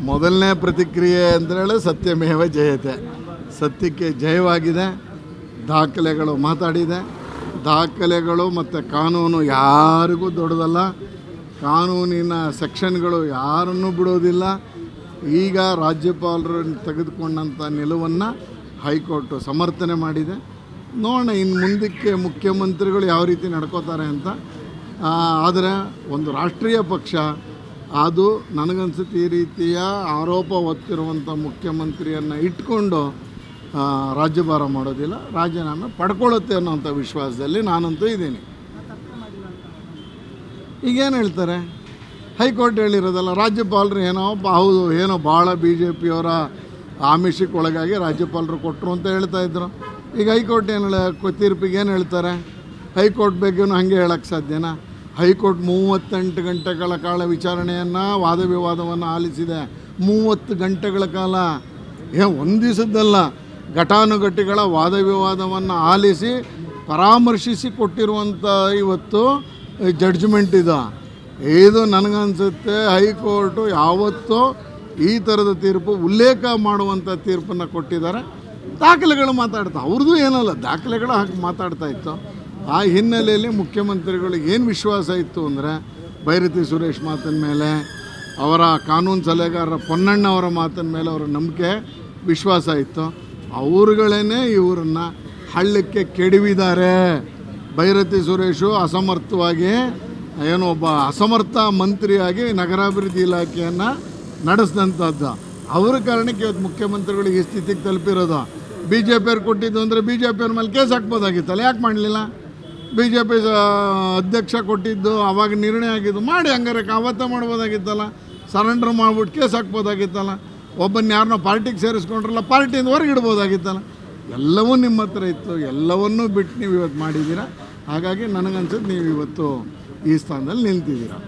ಮೊದಲನೇ ಪ್ರತಿಕ್ರಿಯೆ ಅಂತೇಳಿ ಸತ್ಯಮೇವ ಜಯತೆ. ಸತ್ಯಕ್ಕೆ ಜಯವಾಗಿದೆ. ದಾಖಲೆಗಳು ಮಾತಾಡಿದೆ. ದಾಖಲೆಗಳು ಮತ್ತು ಕಾನೂನು ಯಾರಿಗೂ ದೊಡ್ಡದಲ್ಲ. ಕಾನೂನಿನ ಸೆಕ್ಷನ್ಗಳು ಯಾರನ್ನೂ ಬಿಡೋದಿಲ್ಲ. ಈಗ ರಾಜ್ಯಪಾಲರು ತೆಗೆದುಕೊಂಡಂಥ ನಿಲುವನ್ನು ಹೈಕೋರ್ಟು ಸಮರ್ಥನೆ ಮಾಡಿದೆ. ನೋಡೋಣ ಇನ್ನು ಮುಂದಕ್ಕೆ ಮುಖ್ಯಮಂತ್ರಿಗಳು ಯಾವ ರೀತಿ ನಡ್ಕೋತಾರೆ ಅಂತ. ಆದರೆ ಒಂದು ರಾಷ್ಟ್ರೀಯ ಪಕ್ಷ ಅದು ನನಗನ್ಸುತ್ತೆ ಈ ರೀತಿಯ ಆರೋಪ ಹೊತ್ತಿರುವಂಥ ಮುಖ್ಯಮಂತ್ರಿಯನ್ನು ಇಟ್ಕೊಂಡು ರಾಜ್ಯಭಾರ ಮಾಡೋದಿಲ್ಲ, ರಾಜೀನಾಮೆ ಪಡ್ಕೊಳ್ಳುತ್ತೆ ಅನ್ನೋಂಥ ವಿಶ್ವಾಸದಲ್ಲಿ ನಾನಂತೂ ಇದ್ದೀನಿ. ಈಗೇನು ಹೇಳ್ತಾರೆ? ಹೈಕೋರ್ಟ್ ಹೇಳಿರೋದಲ್ಲ, ರಾಜ್ಯಪಾಲರು ಏನೋ ಹೌದು, ಏನೋ ಭಾಳ ಬಿ ಜೆ ಪಿಯವರ ಆಮಿಷಕ್ಕೆ ಒಳಗಾಗಿ ರಾಜ್ಯಪಾಲರು ಕೊಟ್ಟರು ಅಂತ ಹೇಳ್ತಾ ಇದ್ರು. ಈಗ ಹೈಕೋರ್ಟ್ ಏನು ತೀರ್ಪಿಗೆ ಏನು ಹೇಳ್ತಾರೆ? ಹೈಕೋರ್ಟ್ ಬಗ್ಗೆಯೂ ಹಾಗೆ ಹೇಳೋಕ್ಕೆ ಸಾಧ್ಯನಾ? ಹೈಕೋರ್ಟ್ ಮೂವತ್ತೆಂಟು ಗಂಟೆಗಳ ಕಾಲ ವಿಚಾರಣೆಯನ್ನು ವಾದ ವಿವಾದವನ್ನು ಆಲಿಸಿದೆ. ಮೂವತ್ತು ಗಂಟೆಗಳ ಕಾಲ. ಏ ಒಂದು ದಿವಸದ್ದಲ್ಲ ಘಟಾನುಘಟಿಗಳ ವಾದ ವಿವಾದವನ್ನು ಆಲಿಸಿ ಪರಾಮರ್ಶಿಸಿ ಕೊಟ್ಟಿರುವಂಥ ಇವತ್ತು ಜಡ್ಜ್ಮೆಂಟ್ ಇದು. ಇದು ನನಗನ್ಸುತ್ತೆ ಹೈಕೋರ್ಟು ಯಾವತ್ತೂ ಈ ಥರದ ತೀರ್ಪು ಉಲ್ಲೇಖ ಮಾಡುವಂಥ ತೀರ್ಪನ್ನು ಕೊಟ್ಟಿದ್ದಾರೆ. ದಾಖಲೆಗಳು ಮಾತಾಡ್ತಾ ಅವ್ರದ್ದು ಏನಲ್ಲ, ದಾಖಲೆಗಳು ಹಾಕಿ ಮಾತಾಡ್ತಾ ಇತ್ತು. ಆ ಹಿನ್ನೆಲೆಯಲ್ಲಿ ಮುಖ್ಯಮಂತ್ರಿಗಳಿಗೆ ಏನು ವಿಶ್ವಾಸ ಇತ್ತು ಅಂದರೆ ಭೈರತಿ ಸುರೇಶ್ ಮಾತಿನ ಮೇಲೆ, ಅವರ ಕಾನೂನು ಸಲಹೆಗಾರರ ಪೊನ್ನಣ್ಣ ಅವರ ಮಾತಿನ ಮೇಲೆ ಅವರ ನಂಬಿಕೆ ವಿಶ್ವಾಸ ಇತ್ತು. ಅವ್ರುಗಳೇ ಇವರನ್ನು ಹಳ್ಳಕ್ಕೆ ಕೆಡವಿದ್ದಾರೆ. ಭೈರತಿ ಸುರೇಶು ಅಸಮರ್ಥವಾಗಿ, ಏನೋ ಒಬ್ಬ ಅಸಮರ್ಥ ಮಂತ್ರಿಯಾಗಿ ನಗರಾಭಿವೃದ್ಧಿ ಇಲಾಖೆಯನ್ನು ನಡೆಸಿದಂಥದ್ದು ಅವರ ಕಾರಣಕ್ಕೆ ಇವತ್ತು ಮುಖ್ಯಮಂತ್ರಿಗಳು ಈ ಸ್ಥಿತಿಗೆ ತಲುಪಿರೋದು. ಬಿ ಜೆ ಪಿಯವ್ರು ಕೊಟ್ಟಿದ್ದು ಅಂದರೆ ಬಿ ಜೆ ಪಿಯವ್ರ ಮೇಲೆ ಕೇಸ್ ಹಾಕ್ಬೋದಾಗಿತ್ತಲ್ಲ? ಯಾಕೆ ಮಾಡಲಿಲ್ಲ? ಬಿ ಜೆ ಪಿ ಅಧ್ಯಕ್ಷ ಕೊಟ್ಟಿದ್ದು ಆವಾಗ ನಿರ್ಣಯ ಆಗಿದ್ದು, ಮಾಡಿ ಹಂಗಾರೆ ಅವತ್ತ ಮಾಡ್ಬೋದಾಗಿತ್ತಲ್ಲ? ಸರೆಂಡರ್ ಮಾಡ್ಬಿಟ್ಟು ಕೇಸ್ ಹಾಕ್ಬೋದಾಗಿತ್ತಲ್ಲ? ಒಬ್ಬನ ಯಾರನ್ನೋ ಪಾರ್ಟಿಗೆ ಸೇರಿಸ್ಕೊಂಡ್ರಲ್ಲ, ಪಾರ್ಟಿಯಿಂದ ಹೊರಗಿಡ್ಬೋದಾಗಿತ್ತಲ್ಲ ಎಲ್ಲವೂ ನಿಮ್ಮ ಹತ್ರ ಇತ್ತು, ಎಲ್ಲವನ್ನೂ ಬಿಟ್ಟು ನೀವು ಇವತ್ತು ಮಾಡಿದ್ದೀರಾ? ಹಾಗಾಗಿ ನನಗನ್ಸುತ್ತೆ ನೀವು ಇವತ್ತು ಈ ಸ್ಥಾನದಲ್ಲಿ ನಿಲ್ತಿದ್ದೀರಾ.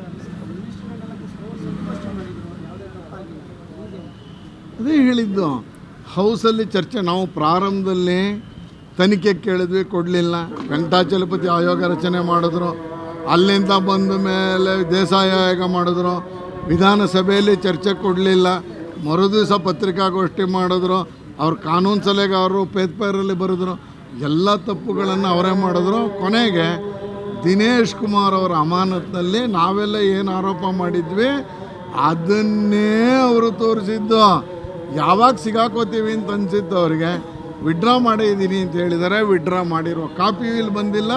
ಅದೇ ಹೇಳಿದ್ದು ಹೌಸಲ್ಲಿ ಚರ್ಚೆ, ನಾವು ಪ್ರಾರಂಭದಲ್ಲಿ ತನಿಖೆ ಕೇಳಿದ್ವಿ, ಕೊಡಲಿಲ್ಲ. ವೆಂಕಟಾಚಲಪತಿ ಆಯೋಗ ರಚನೆ ಮಾಡಿದ್ರು. ಅಲ್ಲಿಂದ ಬಂದ ಮೇಲೆ ದೇಸಾಯ ಆಯೋಗ ಮಾಡಿದ್ರು. ವಿಧಾನಸಭೆಯಲ್ಲಿ ಚರ್ಚೆ ಕೊಡಲಿಲ್ಲ. ಮರುದಿವಸ ಪತ್ರಿಕಾಗೋಷ್ಠಿ ಮಾಡಿದ್ರು. ಅವ್ರ ಕಾನೂನು ಸಲಹೆಗಾರರು ಪೇಪರಲ್ಲಿ ಬರೆದ್ರು. ಎಲ್ಲ ತಪ್ಪುಗಳನ್ನು ಅವರೇ ಮಾಡಿದ್ರು. ಕೊನೆಗೆ ದಿನೇಶ್ ಕುಮಾರ್ ಅವರ ಅಮಾನತ್ನಲ್ಲಿ ನಾವೆಲ್ಲ ಏನು ಆರೋಪ ಮಾಡಿದ್ವಿ, ಅದನ್ನೇ ಅವರು ತೋರಿಸಿದ್ದು. ಯಾವಾಗ ಸಿಗಾಕೋತೀವಿ ಅಂತ ಅನಿಸಿದ್ದು ಅವ್ರಿಗೆ. ವಿಡ್ರಾ ಮಾಡಿದ್ದೀನಿ ಅಂತ ಹೇಳಿದ್ದಾರೆ ವಿಡ್ರಾ ಮಾಡಿರೋ ಕಾಪಿ ಇಲ್ಲಿ ಬಂದಿಲ್ಲ.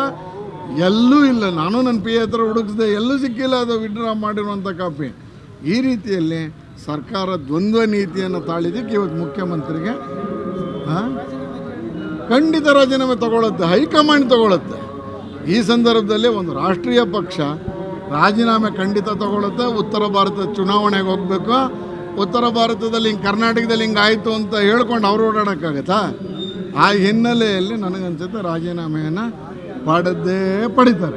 ಎಲ್ಲೂ ಇಲ್ಲ. ನಾನು ನನ್ನ ಪಿ ಹತ್ರ ಹುಡುಕಿಸಿದೆ, ಎಲ್ಲೂ ಸಿಕ್ಕಿಲ್ಲ ಅದು ವಿಡ್ರಾ ಮಾಡಿರುವಂಥ ಕಾಪಿ. ಈ ರೀತಿಯಲ್ಲಿ ಸರ್ಕಾರ ದ್ವಂದ್ವ ನೀತಿಯನ್ನು ತಾಳಿದಕ್ಕೆ ಇವತ್ತು ಮುಖ್ಯಮಂತ್ರಿಗೆ ಖಂಡಿತ ರಾಜೀನಾಮೆ ತೊಗೊಳತ್ತೆ ಹೈಕಮಾಂಡ್ ತಗೊಳ್ಳುತ್ತೆ. ಈ ಸಂದರ್ಭದಲ್ಲಿ ಒಂದು ರಾಷ್ಟ್ರೀಯ ಪಕ್ಷ ರಾಜೀನಾಮೆ ಖಂಡಿತ ತಗೊಳ್ಳುತ್ತೆ. ಉತ್ತರ ಭಾರತದ ಚುನಾವಣೆಗೆ ಹೋಗಬೇಕು. ಉತ್ತರ ಭಾರತದಲ್ಲಿ ಹಿಂಗೆ ಕರ್ನಾಟಕದಲ್ಲಿ ಹಿಂಗೆ ಆಯಿತು ಅಂತ ಹೇಳ್ಕೊಂಡು ಅವ್ರು ಓಡಾಡೋಕ್ಕಾಗತ್ತಾ? ಆ ಹಿನ್ನೆಲೆಯಲ್ಲಿ ನನಗನ್ಸುತ್ತೆ ರಾಜೀನಾಮೆಯನ್ನು ಪಡೆದೇ ಪಡಿತಾರೆ.